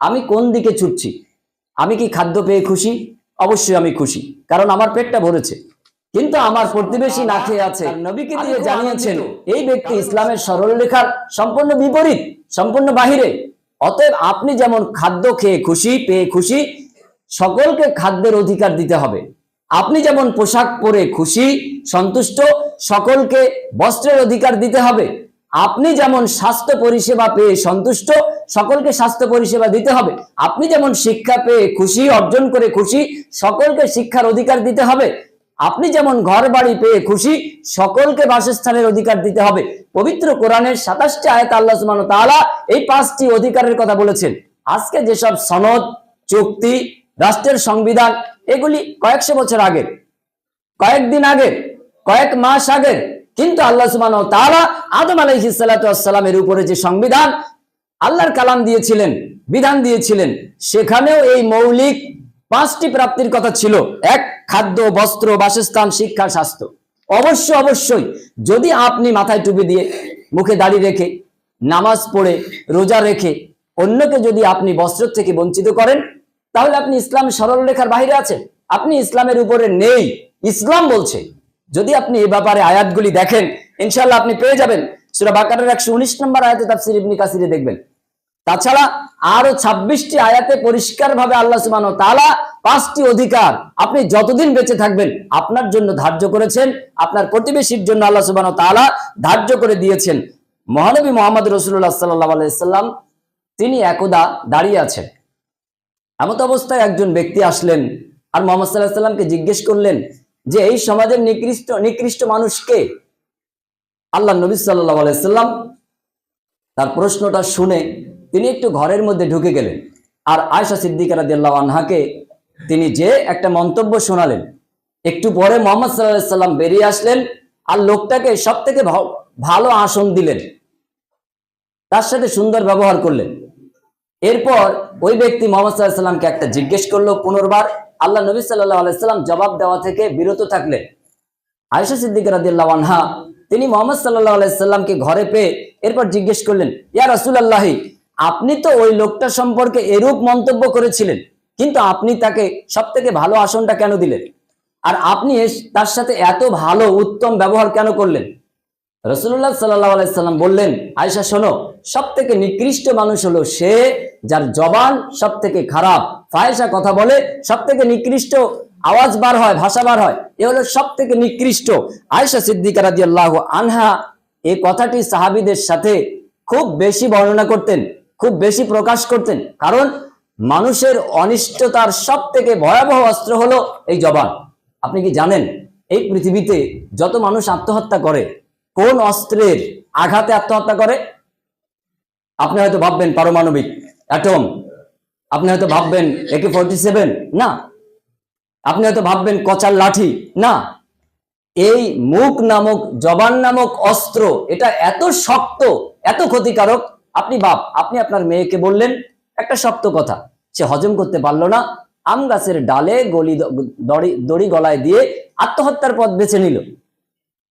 আমি কোন দিকে ছুটছি? আমি কি খাদ্য পেয়ে খুশি? অবশ্যই আমি খুশি কারণ আমার পেটটা ভরেছে। কিন্তু আমার প্রতিবেশী না খেয়ে আছে। নবীকে দিয়ে জানিয়েছেন এই ব্যক্তি ইসলামের সরল রেখার সম্পূর্ণ বিপরীত সম্পূর্ণ বাহিরে। অতএব আপনি যেমন খাদ্য খেয়ে খুশি পেয়ে খুশি সকলকে খাদ্যের অধিকার দিতে হবে। আপনি যেমন পোশাক পরে খুশি সন্তুষ্ট সকলকে বস্ত্রের অধিকার দিতে হবে। আপনি যেমন স্বাস্থ্য পরিষেবা পেয়ে সন্তুষ্ট, সকলকে স্বাস্থ্য পরিষেবা দিতে হবে। আপনি যেমন শিক্ষা পেয়ে খুশি, অর্জন করে খুশি, সকলকে শিক্ষার অধিকার দিতে হবে। আপনি যেমন ঘর বাড়ি পেয়ে খুশি, সকলকে বাসস্থানের অধিকার দিতে হবে। পবিত্র কোরআনের সাতাশটি আয়াত আল্লাহ ওয়া তাআলা এই পাঁচটি অধিকারের কথা বলেছেন। আজকে যেসব সনদ, চুক্তি, রাষ্ট্রের সংবিধান, এগুলি কয়েকশো বছর আগের, কয়েকদিন আগের, কয়েক মাস আগের কিন্তু আল্লাহ তাআলা আদম আলাইহিস সালাতু উপরে যে সংবিধান, আল্লাহর কালাম দিয়েছিলেন, বিধান দিয়েছিলেন, সেখানেও এই মৌলিক পাঁচটি প্রাপ্তির কথা ছিল। এক, খাদ্য, বস্ত্র, বাসস্থান, শিক্ষা, স্বাস্থ্য। অবশ্য, অবশ্যই যদি আপনি মাথায় টুপি দিয়ে মুখে দাড়ি রেখে, নামাজ পড়ে, রোজা রেখে অন্যকে যদি আপনি বস্ত্র থেকে বঞ্চিত করেন, তাহলে আপনি ইসলাম সরল রেখার বাইরে আছেন। আপনি ইসলামের উপরে নেই, ইসলাম বলছে। যদি আপনি এই ব্যাপারে আয়াতগুলি দেখেন ইনশাল্লাহ আপনি পেয়ে যাবেন। সুরা বাকারের একশো উনিশ নম্বর আয়াতে তাফসির ইবনি কাসিরে দেখবেন। তাছাড়া আরও ছাব্বিশটি আয়াতে পরিষ্কার ভাবে আল্লাহ সুবান তালা পাঁচটি অধিকার আপনি যতদিন বেঁচে থাকবেন, আপনার জন্য ধার্য করেছেন, আপনার প্রতিবেশীর জন্য আল্লাহ সুবান তালা ধার্য করে দিয়েছেন। মহানবী মোহাম্মদ রসুল্লাহ সাল্লাহ আলাইসাল্লাম তিনি একদা দাঁড়িয়ে আছেন। এমত অবস্থায় একজন ব্যক্তি আসলেন আর মোহাম্মদ সাল্লাহ সাল্লামকে জিজ্ঞেস করলেন যে এই সমাজের নিকৃষ্ট নিকৃষ্ট মানুষকে আল্লাহ নবী সাল্লাহ আলাইসাল্লাম তার প্রশ্নটা শুনে তিনি একটু ঘরের মধ্যে ঢুকে গেলেন। আর আয়সা সিদ্দিকা রাদিয়াল্লাহু আনহাকে তিনি যে একটা মন্তব্য শোনালেন, একটু পরে মোহাম্মদ সাল্লাহ সাল্লাম বেরিয়ে আসলেন আর লোকটাকে সব থেকে ভালো আসন দিলেন। তার সাথে সুন্দর ব্যবহার করলেন। এরপর ওই ব্যক্তি মোহাম্মদ সাল্লাহ সাল্লামকে একটা জিজ্ঞেস করল পুনর্বার আল্লাহ নবী সাল্লাহ আলাইসাল্লাম জবাব দেওয়া থেকে বিরত থাকলেন আয়সা সিদ্দিকা আনহা, তিনি মোহাম্মদ সাল্লাহ আলাইসাল্লামকে ঘরে পেয়ে এরপর জিজ্ঞেস করলেন, ইয়া রাসূলুল্লাহি, আপনি তো ওই লোকটা সম্পর্কে এরূপ মন্তব্য করেছিলেন, কিন্তু আপনি তাকে সব থেকে ভালো আসনটা কেন দিলেন? আর আপনি তার সাথে এত ভালো, উত্তম ব্যবহার কেন করলেন? রসুল্লাহ সাল্লাহ আলাইসাল্লাম বললেন আয়সা শোনো সব থেকে নিকৃষ্ট মানুষ হলো সে যার জবান সব থেকে খারাপ ফায়সা কথা বলে সব থেকে নিকৃষ্ট আওয়াজ বার হয়, ভাষা বার হয়, এ হলো সব থেকে নিকৃষ্ট। আয়সা সিদ্দিকা রাজি আল্লাহ আনহা এই কথাটি সাহাবিদের সাথে খুব বেশি বর্ণনা করতেন, খুব বেশি প্রকাশ করতেন। কারণ মানুষের অনিষ্টতার সব থেকে ভয়াবহ অস্ত্র হলো এই জবান। আপনি কি জানেন, এই পৃথিবীতে যত মানুষ আত্মহত্যা করে, কোন অস্ত্রের আঘাতে আত্মহত্যা করে? আপনি হয়তো ভাববেন, পারমাণবিক, অ্যাটম আপনি হয়তো ভাববেন একে ফোরটি সেভেন না। আপনি হয়তো ভাববেন, কচার লাঠি? না। এই মুখ নামক, জবান নামক অস্ত্র, এটা এত শক্ত, এত ক্ষতিকারক, আপনি বাপ, আপনি আপনার মেয়েকে বললেন, একটা শক্ত কথা। সে হজম করতে পারল না, আম গাছের ডালে গলি দড়ি দড়ি গলায় দিয়ে আত্মহত্যার পথ বেছে নিল।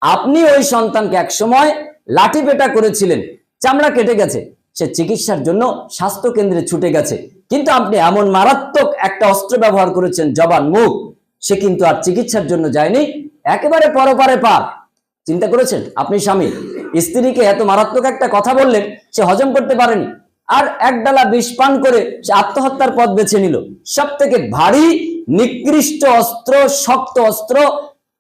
আপনি ওই সন্তানকে এক সময় লাঠি পেটা করেছিলেন, চামড়া কেটে গেছে। সে চিকিৎসার জন্য স্বাস্থ্য কেন্দ্রে ছুটে গেছে। কিন্তু আপনি এমন মারাত্মক একটা অস্ত্র ব্যবহার করেছেন, জবান, মুখ, সে কিন্তু আর চিকিৎসার জন্য যায়নি, একেবারে পরপারে পার চিন্তা করেছেন? আপনি স্বামী, স্ত্রীকে এত মারাত্মক একটা কথা বললেন, সে হজম করতে পারেনি। আর এক ডালা বিষ পান করে সে আত্মহত্যার পথ বেছে নিল। সব থেকে ভারী, নিকৃষ্ট অস্ত্র, শক্ত অস্ত্র,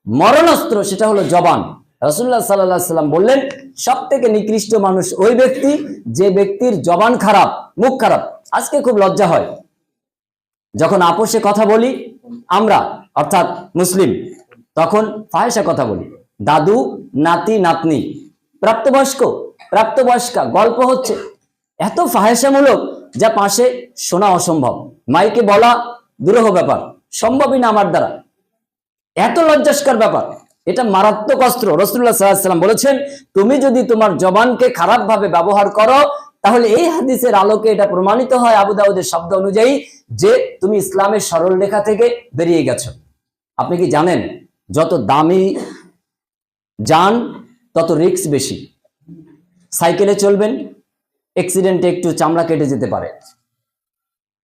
মরণাস্ত্র, সেটা হলো জবান। রসুল্লাহ সাল্লাহ সাল্লাম বললেন সব থেকে নিকৃষ্ট মানুষ ওই ব্যক্তি যে ব্যক্তির জবান খারাপ, মুখ খারাপ আজকে খুব লজ্জা হয়। যখন আপোষে কথা বলি, আমরা, অর্থাৎ মুসলিম, তখন ফাহেসা কথা বলি। দাদু, নাতি, নাতনি, প্রাপ্তবয়স্ক, প্রাপ্তবয়স্কা, গল্প হচ্ছে। এত ফাহেসামূলক যা পাশে শোনা অসম্ভব। মাইকে বলা দুরূহ ব্যাপার, সম্ভবই না আমার দ্বারা। এত লজ্জাস্কর ব্যাপার। এটা মারাত্মক অস্ত্র। রসুল্লাহ সাল্লাম বলেছেন, তুমি যদি তোমার জবানকে খারাপ ভাবে ব্যবহার করো তাহলে এই হাদিসের আলোকে এটা প্রমাণিত হয় আবু দাউদের শব্দ অনুযায়ী যে তুমি ইসলামের সরল রেখা থেকে বেরিয়ে গেছো। আপনি কি জানেন যত দামি যান, তত রিস্ক বেশি। সাইকেলে চলবেন অ্যাক্সিডেন্টে একটু চামড়া কেটে যেতে পারে।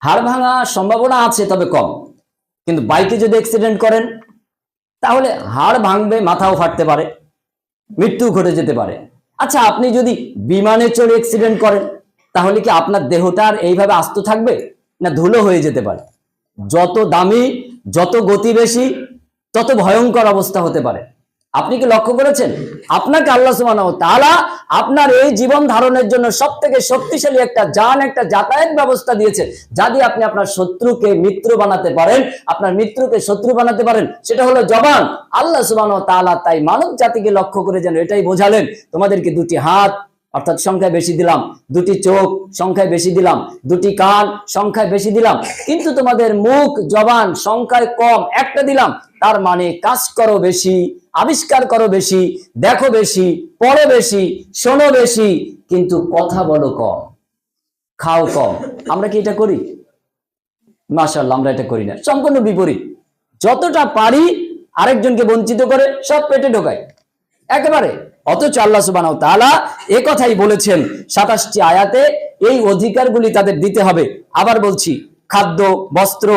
হাড় ভাঙা সম্ভাবনা আছে, তবে কম। কিন্তু বাইকে যদি অ্যাক্সিডেন্ট করেন, তাহলে হাড় ভাঙবে, মাথাও ফাটতে পারে মৃত্যু ঘটে যেতে পারে। আচ্ছা আপনি যদি বিমানে চড়ে অ্যাক্সিডেন্ট করেন, তাহলে কি আপনার দেহটা আর এইভাবে আস্ত থাকবে? না ধুলো হয়ে যেতে পারে? যত দামি, যত গতি বেশি, তত ভয়ঙ্কর অবস্থা হতে পারে। আপনি কি লক্ষ্য করেছেন? আপনাকে আল্লাহ সুমান তালা আপনার এই জীবন ধারণের জন্য সব থেকে শক্তিশালী একটা যান, একটা যাতায়াত ব্যবস্থা দিয়েছে যা দিয়ে আপনি আপনার শত্রুকে মিত্র বানাতে পারেন, আপনার মিত্রকে শত্রু বানাতে পারেন, সেটা হলো জবান। আল্লাহ সুবহানাহু তালা তাই মানব জাতিকে লক্ষ্য করে যেন এটাই বোঝালেন। তোমাদেরকে দুটি হাত অর্থাৎ সংখ্যায় বেশি দিলাম, দুটি চোখ সংখ্যায় বেশি দিলাম, দুটি কান সংখ্যায় বেশি দিলাম, কিন্তু তোমাদের মুখ, জবান সংখ্যায় কম, একটা দিলাম, তার মানে কাজ করো বেশি, আবিষ্কার করো বেশি, দেখো বেশি, পড়ো বেশি, শোনো বেশি, কিন্তু কথা বলো কম, খাও কম। আমরা কি এটা করি? মাশাল্লাহ আমরা এটা করি না। সম্পূর্ণ বিপরীত। যতটা পারি আরেকজনকে বঞ্চিত করে সব পেটে ঢোকায়। একেবারে অথচ আল্লাহ সুবাহ তাআলা এ কথাই বলেছেন সাতাশটি আয়াতে, এই অধিকারগুলি তাদের দিতে হবে। আবার বলছি, খাদ্য, বস্ত্র,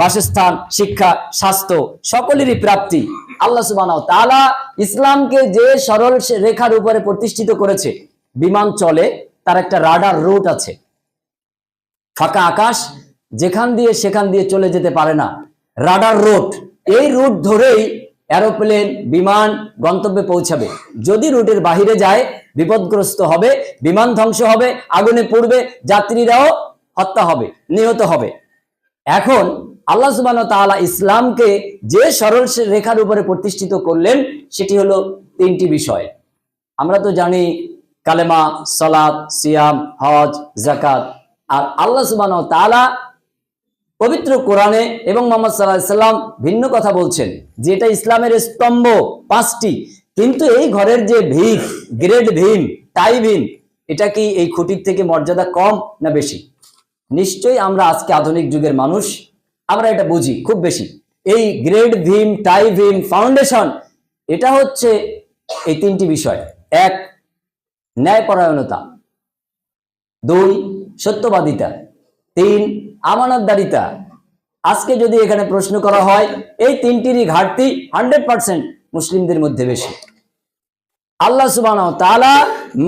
বাসস্থান, শিক্ষা, স্বাস্থ্য, সকলেরই প্রাপ্তি। আল্লাহ সুবাহ তাআলা ইসলামকে যে সরল রেখার উপরে প্রতিষ্ঠিত করেছে, বিমান চলে, তার একটা রাডার রুট আছে। ফাঁকা আকাশ, যেখান দিয়ে সেখান দিয়ে চলে যেতে পারে না। রাডার রুট, এই রুট ধরেই এরোপ্লেন, বিমান গন্তব্যে পৌঁছাবে। যদি রুটের বাহিরে যায়, বিপদগ্রস্ত হবে, বিমান ধ্বংস হবে, আগুনে পড়বে, যাত্রীরাও হত্যা হবে, নিহত হবে। এখন আল্লাহ সুবাহ তাআলা ইসলামকে যে সরল রেখার উপরে প্রতিষ্ঠিত করলেন, সেটি হলো তিনটি বিষয়। আমরা তো জানি কালেমা, সালাত, সিয়াম, হজ জাকাত আর আল্লাহ সুবাহ তাআলা পবিত্র কোরআনে এবং মোহাম্মদ সাল্লাহ সাল্লাম ভিন্ন কথা বলছেন যে এটা ইসলামের স্তম্ভ পাঁচটি। কিন্তু এই ঘরের যে ভিত গ্রেড ভীম টাই ভীম এটা কি এই খুঁটির থেকে মর্যাদা কম না বেশি? নিশ্চয়ই আমরা আজকে আধুনিক যুগের মানুষ, আমরা এটা বুঝি খুব বেশি। এই গ্রেড ভিম টাই ভিম ফাউন্ডেশন, এটা হচ্ছে এই তিনটি বিষয়। এক, ন্যায়পরায়ণতা। দুই, সত্যবাদিতা। তিন আমানতদারিতা। আজকে যদি এখানে প্রশ্ন করা হয়, এই তিনটিরই ঘাটতি হান্ড্রেড পার্সেন্ট মুসলিমদের মধ্যে বেশি। আল্লাহ সুবাহ তাআলা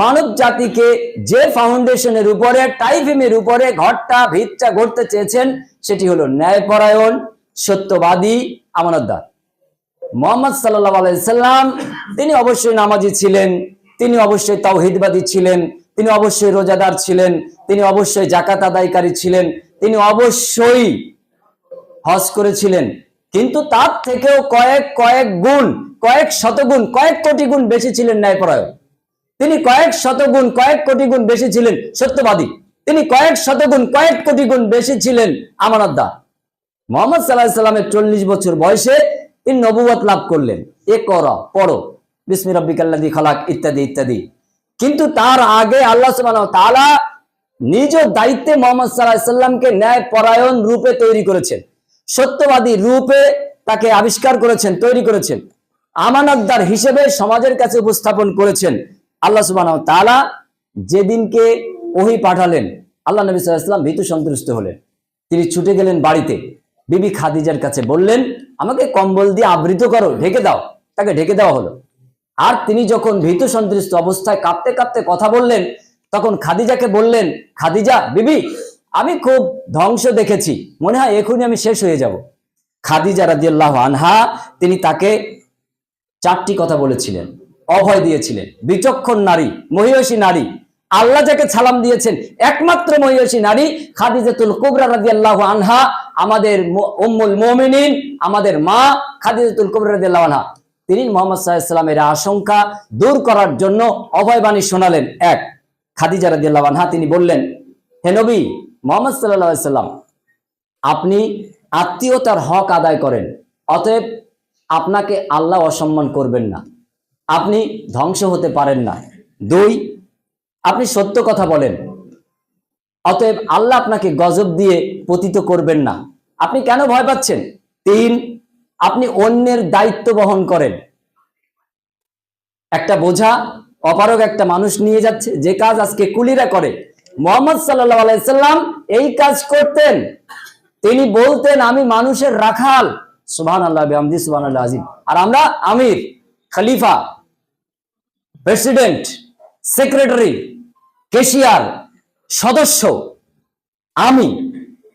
মানব জাতিকে যে ফাউন্ডেশনের উপরে, টাইফিমের উপরে ঘরটা, ভিতটা গড়তে চেয়েছেন, সেটি হলো ন্যায়পরায়ণ, সত্যবাদী আমানতদার। মোহাম্মদ সাল্লাহ আলাইসাল্লাম তিনি অবশ্যই নামাজি ছিলেন, তিনি অবশ্যই তাওহিদবাদী ছিলেন, তিনি অবশ্যই রোজাদার ছিলেন, তিনি অবশ্যই জাকাত আদায়কারী ছিলেন তিনি অবশ্যই হজ করেছিলেন। কিন্তু তার থেকেও কয়েক কয়েক গুণ, কয়েক শতগুণ, কয়েক কোটি গুণ বেশি ছিলেন ন্যায়পরায়ণ। তিনি কয়েক শতগুণ, কয়েক কোটি গুণ বেশি ছিলেন সত্যবাদী। তিনি কয়েক শতগুণ, কয়েক কোটি গুণ বেশি ছিলেন আমানতদার। মোহাম্মদ সাল্লাহ সাল্লামের চল্লিশ বছর বয়সে তিনি নবুয়ত লাভ করলেন। এ কর, পড়ো। বিসমি রব্বিকাল্লাদি খালাক ইত্যাদি ইত্যাদি। কিন্তু তার আগে আল্লাহ সুবহানাহু ওয়া তাআলা নিজ দায়িত্বে মোহাম্মদ সাল্লাহ ন্যায় পরায়ণ রূপে তৈরি করেছেন। সত্যবাদী রূপে তাকে আবিষ্কার করেছেন, তৈরি করেছেন। আমানতদার হিসেবে সমাজের কাছে উপস্থাপন করেছেন আল্লাহ সুবহানাহু ওয়া তাআলা। যেদিনকে ওহি পাঠালেন, আল্লাহ নবী সাল্লাম ভীতু সন্তুষ্ট হলেন। তিনি ছুটে গেলেন বাড়িতে। বিবি খাদিজার কাছে বললেন, আমাকে কম্বল দিয়ে আবৃত করো, ঢেকে দাও। তাকে ঢেকে দেওয়া হলো। আর তিনি যখন ভীতু সন্তুষ্ট অবস্থায় কাঁপতে কাঁপতে কথা বললেন তখন খাদিজাকে বললেন, খাদিজা, বিবি, আমি খুব ধ্বংস দেখেছি। মনে হয় এখনই আমি শেষ হয়ে যাব। খাদিজা রাদিয়াল্লাহ আনহা, তিনি তাকে চারটি কথা বলেছিলেন। অভয় দিয়েছিলেন, বিচক্ষণ নারী মহিষী নারী। আল্লাহ যাকে সালাম দিয়েছেন, একমাত্র মহিষী নারী, খাদিজাতুল কুবরা রাদিয়াল্লাহু আনহা, আমাদের উম্মুল মুমিনিন, আমাদের মা খাদিজাতুল কুবরা রাদিয়াল্লাহু আনহা। তিনি মোহাম্মদ সাল্লামের আশঙ্কা দূর করার জন্য অভয়বাণী শোনালেন। এক খাদিজা রাদিয়াল্লাহু আনহা তিনি বললেন, হে নবী, মোহাম্মদ আলাইহি সাল্লাম, আপনি আত্মীয়তার হক আদায় করেন, অতএব আপনাকে আল্লাহ অসম্মান করবেন না। আপনি ধ্বংস হতে পারেন না। দুই, আপনি সত্য কথা বলেন, অতএব আল্লাহ আপনাকে গজব দিয়ে পতিত করবেন না। আপনি কেন ভয় পাচ্ছেন? তিন, আপনি অন্যের দায়িত্ব বহন করেন। একটা বোঝা অপারগ একটা মানুষ নিয়ে যাচ্ছে, যে কাজ আজকে কুলিরা করে। মোহাম্মদ সাল্লাহ আলাইসাল্লাম এই কাজ করতেন। তিনি বলতেন, আমি মানুষের রাখাল। সুবহান আল্লাহ বিহামদি সুবহান আল্লাহ আজিম। আর আমরা আমির, খলিফা, প্রেসিডেন্ট, সেক্রেটারি, কেশিয়ার, সদস্য, আমি।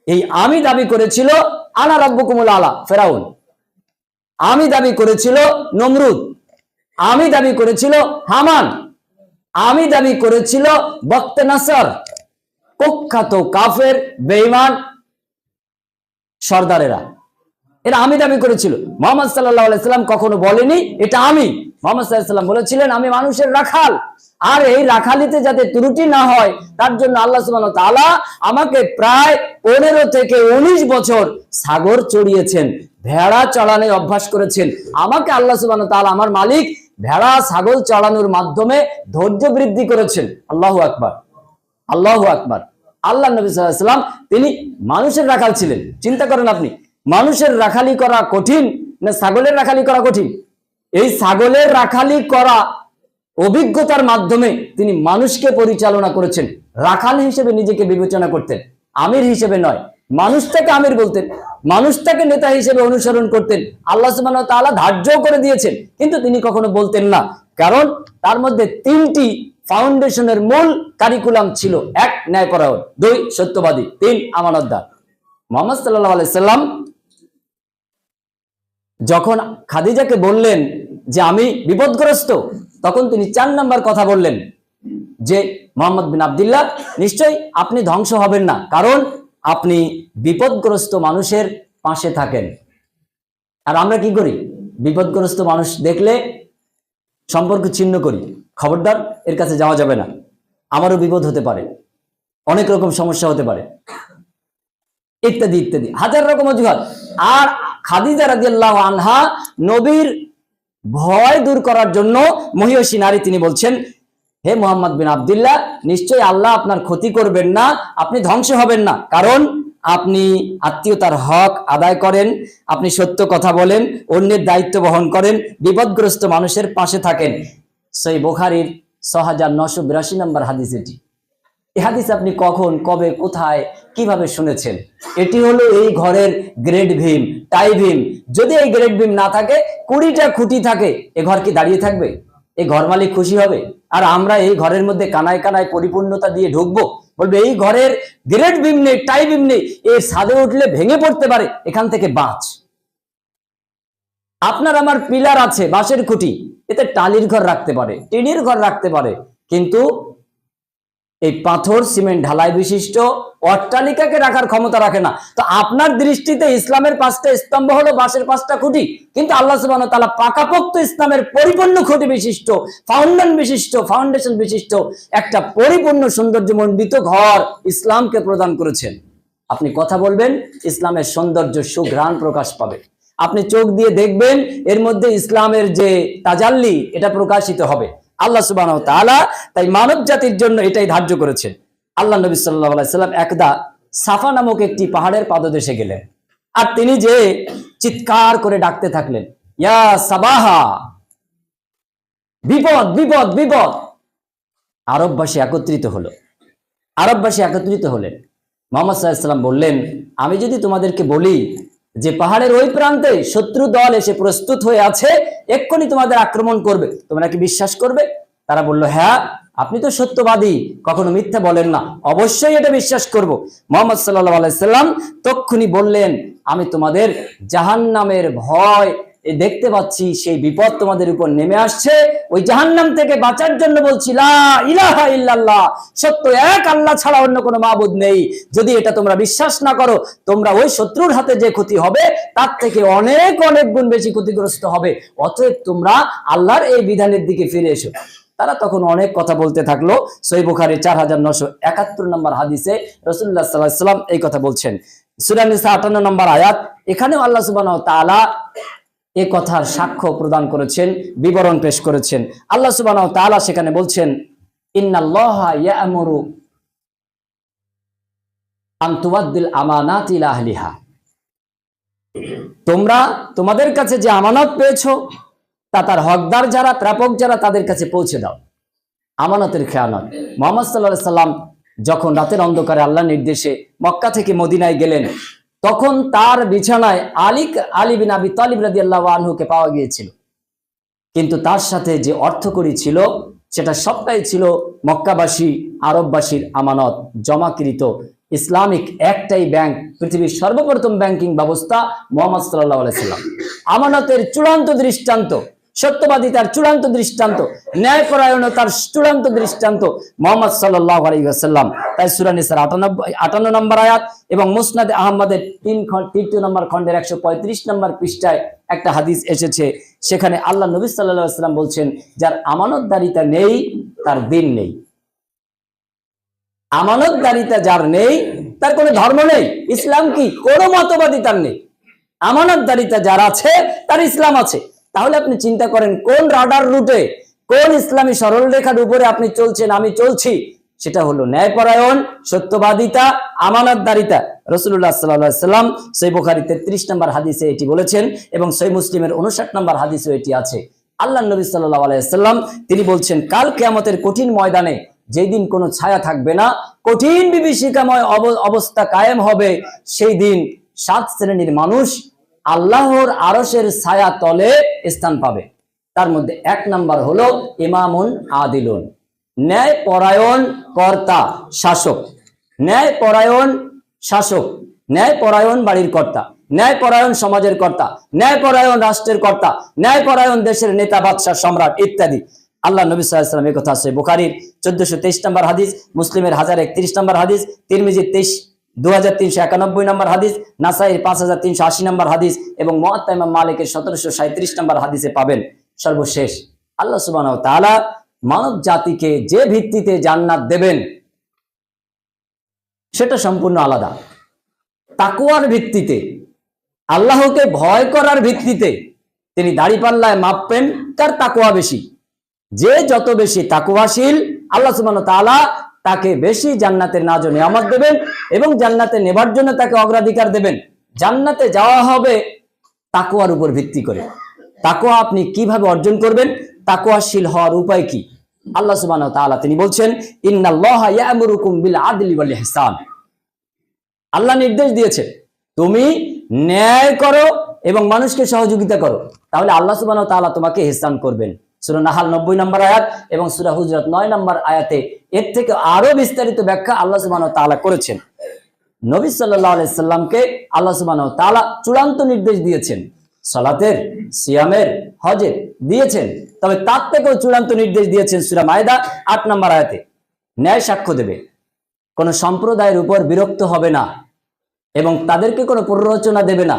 এই আমি দাবি করেছিল, আনা রব্বকুমুল আলা ফেরাউন। আমি দাবি করেছিল, নমরুদ। আমি দাবি করেছিল হামান। আমি দাবি করেছিল বক্তে নাসার, কুখ্যাত কাফের, বেঈমান সর্দারেরা। এটা আমি দাবি করেছিল। মোহাম্মদ সাল্লাহ আলাইসাল্লাম কখনো বলেনি, এটা আমি। মোহাম্মদ বলেছিলেন, আমি মানুষের রাখাল। আর এই রাখালিতে যাতে ত্রুটি না হয়, তার জন্য আল্লাহ সুবাহ তাআলা আমাকে প্রায় পনেরো থেকে উনিশ বছর সাগর চড়িয়েছেন, ভেড়া চড়ানো অভ্যাস করেছেন। আমাকে আল্লাহ সুবাহ তাআলা আমার মালিক ভেড়া, ছাগল চড়ানোর মাধ্যমে ধৈর্য বৃদ্ধি করেছেন। আল্লাহ আকবার। আল্লাহ আকবার। আল্লাহ নবী সাল্লাম তিনি মানুষের রাখাল ছিলেন। চিন্তা করেন আপনি, মানুষের রাখালি করা কঠিন না ছাগলের রাখালি করা কঠিন? এই ছাগলের রাখালি করা অভিজ্ঞতার মাধ্যমে তিনি মানুষকে পরিচালনা করেছেন। রাখাল হিসেবে নিজেকে বিবেচনা করতেন। আমির হিসেবে নয়। মানুষটাকে আমির বলতেন। মানুষটাকে নেতা হিসেবে অনুসরণ করতেন। আল্লাহ সুবহানাহু ওয়া ধার্য করে দিয়েছেন। কিন্তু তিনি কখনো বলতেন না। কারণ তার মধ্যে তিনটি ফাউন্ডেশনের মূল কারিকুলাম ছিল। এক, ন্যায়পরায়ণ। দুই, সত্যবাদী। তিন, আমানতদার। মোহাম্মদ সাল্লাহ আলাইসাল্লাম যখন খাদিজাকে বললেন যে আমি বিপদগ্রস্ত, তখন তিনি চার নাম্বার কথা বললেন যে, মোহাম্মদ বিন আবদুল্লাহ, নিশ্চয়ই আপনি ধ্বংস হবেন না, কারণ আপনি বিপদগ্রস্ত মানুষের পাশে থাকেন। আর আমরা কি করি? বিপদগ্রস্ত মানুষ দেখলে সম্পর্ক ছিন্ন করি। খবরদার, এর কাছে যাওয়া যাবে না। আমারও বিপদ হতে পারে। অনেক রকম সমস্যা হতে পারে। ইত্যাদি ইত্যাদি। হাজার রকম অজুহাত। আর খাদিজা রাদিয়াল্লাহু আনহা নবীর ভয় দূর করার জন্য মহিয়সী নারী তিনি বলছেন, হে মোহাম্মদ বিন আবদুল্লাহ, নিশ্চয়ই আল্লাহ আপনার ক্ষতি করবেন না, আপনি ধ্বংস হবেন না। কারণ আপনি আত্মীয়তার হক আদায় করেন, আপনি সত্য কথা বলেন, অন্যের দায়িত্ব বহন করেন, বিপদগ্রস্ত মানুষের পাশে থাকেন। সেই বোখারির ছ হাজার নশো বিরাশি নম্বর হাদিস এটি। এই হাদিস আপনি কখন, কবে, কোথায়, কীভাবে শুনেছেন? এটি হলো এই ঘরের গ্রেড ভীম, টাই ভীম। যদি এই গ্রেড ভীম না থাকে, কুড়িটা খুঁটি থাকে, এ ঘর কি দাঁড়িয়ে থাকবে? এই ঘর মালিক খুশি হবে? আর আমরা এই ঘরের মধ্যে কানায় কানায় পরিপূর্ণতা দিয়ে ঢুকবো? বলবে, এই ঘরের গ্রেড ভীম নেই, টাই ভীম নেই এর সাদে উঠলে ভেঙে পড়তে পারে, এখান থেকে বাঁচ। আপনার আমার পিলার আছে, বাঁশের খুঁটি, এতে টালির ঘর রাখতে পারে, টিনের ঘর রাখতে পারে, কিন্তু এই পাথর, সিমেন্ট ঢালাই বিশিষ্ট, অট্টালিকাকে রাখার ক্ষমতা রাখে না। তো আপনার দৃষ্টিতে ইসলামের পাঁচটা স্তম্ভ হলো বাঁশের পাঁচটা খুঁটি। কিন্তু আল্লাহ সুবাহ তালা পাকাপোক্ত ইসলামের পরিপূর্ণ খুঁটি বিশিষ্ট ফাউন্ডেশন বিশিষ্ট ফাউন্ডেশন বিশিষ্ট, একটা পরিপূর্ণ সৌন্দর্যমণ্ডিত ঘর ইসলামকে প্রদান করেছেন। আপনি কথা বলবেন, ইসলামের সৌন্দর্য সুঘ্রাণ প্রকাশ পাবে। আপনি চোখ দিয়ে দেখবেন, এর মধ্যে ইসলামের যে তাজাল্লি, এটা প্রকাশিত হবে। আল্লাহ তাআলা তাই মানব জাতির জন্য এটাই ধার্য করেছেন আল্লাহ নবী সাল্লাহ সাল্লাম একদা সাফা নামক একটি পাহাড়ের পাদদেশে গেলেন। আর তিনি যে চিৎকার করে ডাকতে থাকলেন, ইয়া সাবাহা, বিপদ বিপদ বিপদ! আরববাসী একত্রিত হলো। আরববাসী একত্রিত হলেন। মোহাম্মদ সাল্লাম বললেন, আমি যদি তোমাদেরকে বলি যে পাহাড়ের ওই প্রান্তে শত্রু দল এসে প্রস্তুত হয়ে আছে, এক্ষুনি তোমাদের আক্রমণ করবে। তোমরা কি বিশ্বাস করবে? তারা বলল হ্যাঁ আপনি তো সত্যবাদী, কখনো মিথ্যা বলেন না। অবশ্যই এটা বিশ্বাস করব। মোহাম্মদ সাল্লাহ আলাইসাল্লাম তক্ষুনি বললেন, আমি তোমাদের জাহান নামের ভয় দেখতে পাচ্ছি সেই বিপদ তোমাদের উপর নেমে আসছে। ওই জাহান্নাম থেকে বাঁচার জন্য বলছি ইলাহা সত্য এক আল্লাহ ছাড়া অন্য কোনো মাবুদ নেই। যদি এটা তোমরা বিশ্বাস না করো, তোমরা ওই শত্রুর হাতে যে ক্ষতি হবে, তার থেকে অনেক অনেক গুণ বেশি ক্ষতিগ্রস্ত হবে। অতএব তোমরা আল্লাহর এই বিধানের দিকে ফিরে এসো। তারা তখন অনেক কথা বলতে থাকল। সই বুখারি চার হাজার নশো একাত্তর নম্বর হাদিসে রসুল্লাহ সাল্লাহ সাল্লাম এই কথা বলছেন। সুরানিসা আটান্ন নম্বর আয়াত। এখানেও আল্লাহ সুবাহ তাআলা এ কথার সাক্ষ্য প্রদান করেছেন, বিবরণ পেশ করেছেন। আল্লাহ সুবাহ তাআলা সেখানে বলছেন তোমরা তোমাদের কাছে যে আমানত পেয়েছ, তা তার হকদার যারা, প্রাপক যারা, তাদের কাছে পৌঁছে দাও। আমানতের খেয়ানত। মোহাম্মদ সাল্লাহ সাল্লাম যখন রাতের অন্ধকারে আল্লাহ নির্দেশে মক্কা থেকে মদিনায় গেলেন তখন তার বিছানায় আলী আলী বিন আবি তালিব রাদি আল্লাহ আনহুকে পাওয়া গিয়েছিল। কিন্তু তার সাথে যে অর্থকরী ছিল, সেটা সবটাই ছিল মক্কাবাসী, আরববাসীর আমানত, জমাকৃত, ইসলামিক একটাই ব্যাংক, পৃথিবীর সর্বপ্রথম ব্যাংকিং ব্যবস্থা মোহাম্মদ সাল্লাহ আলাইসাল্লাম আমানতের চূড়ান্ত দৃষ্টান্ত সত্যবাদিতার চূড়ান্ত দৃষ্টান্ত ন্যায়পরায়ণতার চূড়ান্ত দৃষ্টান্ত মোহাম্মদ সাল্লাহ আলাইসাল্লাম তাই সুরানিসার আটানব্বই, আটান্ন নম্বর আয়াত এবং মুসনাদ আহমদের তিন তৃতীয় নম্বর খণ্ডের একশো পঁয়ত্রিশ নম্বর পৃষ্ঠায় একটা হাদিস এসেছে। সেখানে আল্লাহ নবী সাল্লাহ সাল্লাম বলছেন, যার আমানতদারিতা নেই, তার দিন নেই। আমানতদারিতা যার নেই, তার কোনো ধর্ম নেই। ইসলাম কি? কোনো মতবাদী তার নেই। আমানতদারিতা যার আছে, তার ইসলাম আছে। তাহলে আপনি চিন্তা করেন, কোন রাডার রুটে, কোন ইসলামী সরল রেখার উপরে আপনি চলছেন, আমি চলছি? সেটা হলো ন্যায়পরায়ণ, সত্যবাদিতা, আমানতদারিতা। রসুল্লাহ সাল্লাহ সাল্লাম সৈ বুখারি তেত্রিশ নম্বর হাদিসে এটি বলেছেন এবং সৈ মুসলিমের উনষাট নম্বর হাদিসে এটি আছে। আল্লাহ নবী সাল্লাহ আলাইসাল্লাম তিনি বলছেন, কাল কেয়ামতের কঠিন ময়দানে যেই দিন কোনো ছায়া থাকবে না, কঠিন বিভীষিকাময় অব- অবস্থা কায়েম হবে, সেই দিন সাত শ্রেণির মানুষ আল্লাহর আরসের ছায়া তলে স্থান পাবে। তার মধ্যে এক নাম্বার হলো ইমামুন আদিলুন। ন্যায় পরায়ণ কর্তা, শাসক। ন্যায় পরায়ণ শাসক। ন্যায় পরায়ণ বাড়ির কর্তা। ন্যায় পরায়ণ সমাজের কর্তা। ন্যায় পরায়ণ রাষ্ট্রের কর্তা। ন্যায় পরায়ণ দেশের নেতা, বাদশাহ, সম্রাট ইত্যাদি। আল্লাহ নবী সাল্লাম এই কথা আছে বুখারির চোদ্দশো তেইশ নম্বর হাদিস, মুসলিমের হাজার একত্রিশ নম্বর হাদিস, তিরমিজির তেইশ দু হাজার তিনশো একানব্বই নম্বর হাদিস, নাসাইয়ের পাঁচ হাজার তিনশো আশি নম্বর হাদিস এবং মহাত্মা মালিকের সতেরোশো নম্বর হাদিসে পাবেন। সর্বশেষ, আল্লাহ সুবাহ তাআলা মানব জাতিকে যে ভিত্তিতে জান্নাত দেবেন, সেটা সম্পূর্ণ আলাদা। তাকুয়ার ভিত্তিতে, আল্লাহকে ভয় করার ভিত্তিতে তিনি দাড়িপাল্লায় মাপবেন কার তাকুয়া বেশি। যে যত বেশি তাকুয়াশীল আল্লাহ সুবাহ তাআলা তাকে বেশি জান্নাতের নাজ নিয়ামত দেবেন এবং জান্নাতে নেবার জন্য তাকে অগ্রাধিকার দেবেন। জান্নাতে যাওয়া হবে তাকুয়ার উপর ভিত্তি করে। তাকুয়া আপনি কীভাবে অর্জন করবেন? তাকুয়াশীল হওয়ার উপায় কি? আল্লাহ সুবহানাহু ওয়া তাআলা তিনি বলছেন, ইন্নাল্লাহা ইয়ামুরুকুম বিল আদলি ওয়াল ইহসান আল্লাহ নির্দেশ দিয়েছে, তুমি ন্যায় করো এবং মানুষকে সহযোগিতা করো। তাহলে আল্লাহ সুবহানাহু ওয়া তাআলা তোমাকে ইহসান করবেন। সূরা নাহাল 90 নম্বর আয়াত এবং সূরা হুজরাত 9 নম্বর আয়াতে এর থেকে আরও বিস্তারিত ব্যাখ্যা আল্লাহ সুবহানাহু ওয়া তাআলা করেছেন। নবী সাল্লাল্লাহু আলাইহি সাল্লামকে আল্লাহ সুবহানাহু ওয়া তাআলা চূড়ান্ত নির্দেশ দিয়েছেন। সালাতের, সিয়ামের, হজের দিয়েছেন। তবে তার থেকেও চূড়ান্ত নির্দেশ দিয়েছেন সূরা মায়দা 8 নম্বর আয়াতে। ন্যায় সাক্ষ্য দেবে। কোন সম্প্রদায়ের উপর বিরক্ত হবে না এবং তাদেরকে কোনো প্ররোচনা দেবে না।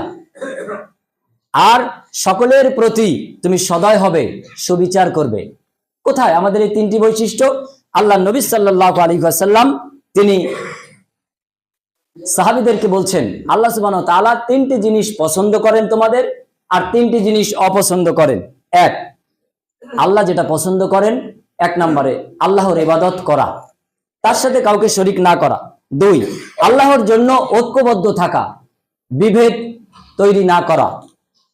আর সকলের প্রতি তুমি সদয় হবে, সুবিচার করবে। কোথায়? আমাদের এই তিনটি বৈশিষ্ট্য। আল্লাহ নবী সাল্লাহ আলী সাল্লাম তিনি সাহাবিদেরকে বলছেন, আল্লাহ সুবাহ তাআলা তিনটি জিনিস পছন্দ করেন তোমাদের আর তিনটি জিনিস অপছন্দ করেন। এক, আল্লাহ যেটা পছন্দ করেন, এক নম্বরে আল্লাহর ইবাদত করা, তার সাথে কাউকে শরিক না করা। দুই, আল্লাহর জন্য ঐক্যবদ্ধ থাকা, বিভেদ তৈরি না করা।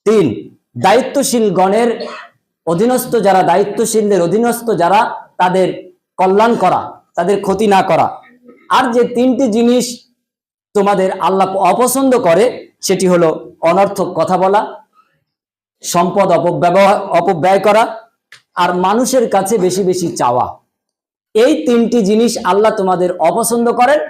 তিন, দায়িত্বশীল গণের অধীনস্থ যারা, দায়িত্বশীলদের অধীনস্থ যারা, তাদের কল্যাণ করা, তাদের ক্ষতি না করা। আর যে তিনটি জিনিস তোমাদের আল্লাহ অপছন্দ করে, সেটি হলো অনর্থক কথা বলা, সম্পদ অপব্যবহার, অপব্যয় করা, আর মানুষের কাছে বেশি বেশি চাওয়া। এই তিনটি জিনিস আল্লাহ তোমাদের অপছন্দ করেন।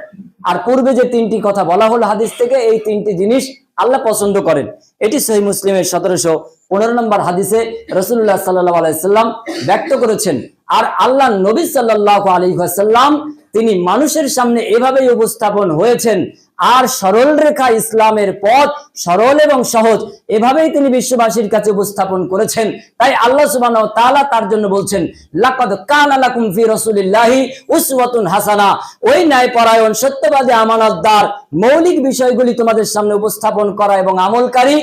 আর পূর্বে যে তিনটি কথা বলা হলো হাদিস থেকে, এই তিনটি জিনিস আল্লাহ পছন্দ করেন। এটি সহি মুসলিমের সতেরোশো পনেরো নম্বর হাদিসে রসুল্লাহ সাল্লাহ আলাইসাল্লাম ব্যক্ত করেছেন, আর আল্লাহ নবী সাল্লাহ আলী সাল্লাম তিনি মানুষের সামনে এভাবেই উপস্থাপন হয়েছেন আর সরল রেখা ইসলামের পথ সরল এবং সহজ। এভাবেই তিনি বিশ্ববাসীর কাছে উপস্থাপন করেছেন। তাই আল্লাহ সুবহানাহু ওয়া তাআলা তার জন্য বলছেন, লাকাদ কানা লাকুম ফি রাসূলিল্লাহি উসওয়াতুন হাসানা। ওই ন্যায়পরায়ণ, সত্যবাদী, আমানতদার মৌলিক বিষয়গুলি তোমাদের সামনে উপস্থাপন করা এবং আমলকারী,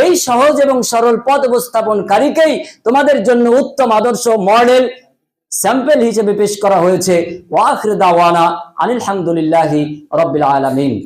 এই সহজ এবং সরল পথ উপস্থাপনকারীকেই তোমাদের জন্য উত্তম আদর্শ মডেল, স্যাম্পল হিসেবে পেশ করা হয়েছে। ওয়াখির দাওয়ানা আনিল হামদুলিল্লাহি রব্বিল আলামিন।